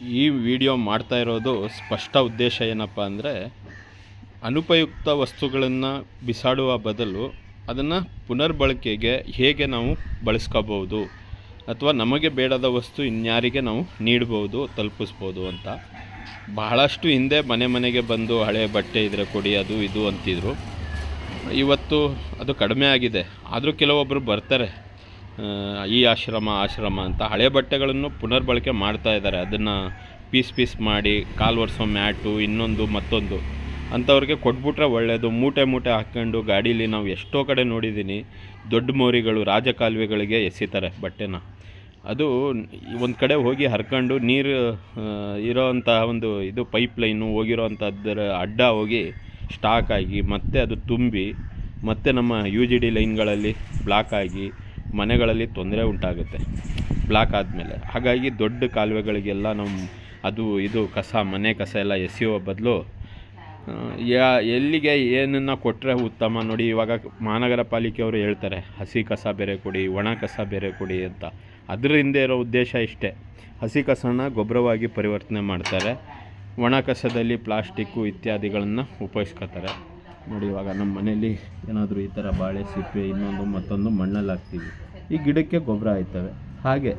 ಈ ವಿಡಿಯೋ ಮಾಡ್ತಾ ಇರೋದು ಸ್ಪಷ್ಟ ಉದ್ದೇಶ ಏನಪ್ಪ ಅಂದರೆ ಅನುಪಯುಕ್ತ ವಸ್ತುಗಳನ್ನು ಬಿಸಾಡುವ ಬದಲು ಅದನ್ನು ಪುನರ್ಬಳಕೆಗೆ ಹೇಗೆ ನಾವು ಬಳಸ್ಕೋಬೋದು ಅಥವಾ ನಮಗೆ ಬೇಡದ ವಸ್ತು ಇನ್ಯಾರಿಗೆ ನಾವು ನೀಡ್ಬೋದು, ತಲುಪಿಸ್ಬೋದು ಅಂತ. ಬಹಳಷ್ಟು ಹಿಂದೆ ಮನೆ ಮನೆಗೆ ಬಂದು ಹಳೆ ಬಟ್ಟೆ ಇದ್ರೆ ಕೊಡಿ, ಅದು ಇದು ಅಂತಿದ್ರು. ಇವತ್ತು ಅದು ಕಡಿಮೆ ಆಗಿದೆ. ಆದರೂ ಕೆಲವೊಬ್ಬರು ಬರ್ತಾರೆ. ಈ ಆಶ್ರಮ ಆಶ್ರಮ ಅಂತ ಹಳೆ ಬಟ್ಟೆಗಳನ್ನು ಪುನರ್ಬಳಕೆ ಮಾಡ್ತಾ ಇದ್ದಾರೆ. ಅದನ್ನು ಪೀಸ್ ಪೀಸ್ ಮಾಡಿ ಕಾಲು ಒರೆಸೋ ಮ್ಯಾಟು, ಇನ್ನೊಂದು, ಮತ್ತೊಂದು ಅಂಥವ್ರಿಗೆ ಕೊಟ್ಬಿಟ್ರೆ ಒಳ್ಳೆಯದು ಮೂಟೆ ಮೂಟೆ ಹಾಕ್ಕೊಂಡು ಗಾಡೀಲಿ ನಾವು ಎಷ್ಟೋ ಕಡೆ ನೋಡಿದ್ದೀನಿ ದೊಡ್ಡ ಮೋರಿಗಳು, ರಾಜಕಾಲುವೆಗಳಿಗೆ ಎಸಿತಾರೆ ಬಟ್ಟೆನ. ಅದು ಒಂದು ಕಡೆ ಹೋಗಿ ಹರ್ಕೊಂಡು ನೀರು ಇರೋ ಒಂದು ಇದು ಪೈಪ್ ಲೈನು ಹೋಗಿರೋ ಅಂಥದ್ದರ ಅಡ್ಡ ಹೋಗಿ ಸ್ಟಾಕ್ ಆಗಿ ಮತ್ತೆ ಅದು ತುಂಬಿ ಮತ್ತೆ ನಮ್ಮ ಯು ಜಿ ಡಿ ಲೈನ್ಗಳಲ್ಲಿ ಬ್ಲಾಕ್ ಆಗಿ ಮನೆಗಳಲ್ಲಿ ತೊಂದರೆ ಉಂಟಾಗುತ್ತೆ. ಬ್ಲಾಕ್ ಆದಮೇಲೆ. ಹಾಗಾಗಿ ದೊಡ್ಡ ಕಾಲುವೆಗಳಿಗೆಲ್ಲ ನಮ್ಮ ಅದು ಇದು ಕಸ, ಮನೆ ಕಸ ಎಲ್ಲ ಎಸೆಯುವ ಬದಲು ಯಾ, ಎಲ್ಲಿಗೆ ಏನನ್ನು ಕೊಟ್ಟರೆ ಉತ್ತಮ ನೋಡಿ ಇವಾಗ ಮಹಾನಗರ ಪಾಲಿಕೆಯವರು ಹೇಳ್ತಾರೆ. ಹಸಿ ಕಸ ಬೇರೆ ಕೊಡಿ, ಒಣ ಕಸ ಬೇರೆ ಕೊಡಿ ಅಂತ. ಅದರಿಂದ ಇರೋ ಉದ್ದೇಶ ಇಷ್ಟೇ. ಹಸಿ ಕಸನ ಗೊಬ್ಬರವಾಗಿ ಪರಿವರ್ತನೆ ಮಾಡ್ತಾರೆ. ಒಣ ಕಸದಲ್ಲಿ ಪ್ಲಾಸ್ಟಿಕ್ಕು ಇತ್ಯಾದಿಗಳನ್ನು ಉಪಯೋಗಿಸ್ಕೊತಾರೆ. ನೋಡಿ, ಇವಾಗ ನಮ್ಮ ಮನೇಲಿ ಏನಾದರೂ ಈ ಥರ ಬಾಳೆ ಸಿಪ್ಪೆ ಇನ್ನೊಂದು ಮತ್ತೊಂದು ಮಣ್ಣಲ್ಲಿ ಹಾಕ್ತೀವಿ ಈ ಗಿಡಕ್ಕೆ ಗೊಬ್ಬರ ಆಯ್ತವೆ ಹಾಗೆ.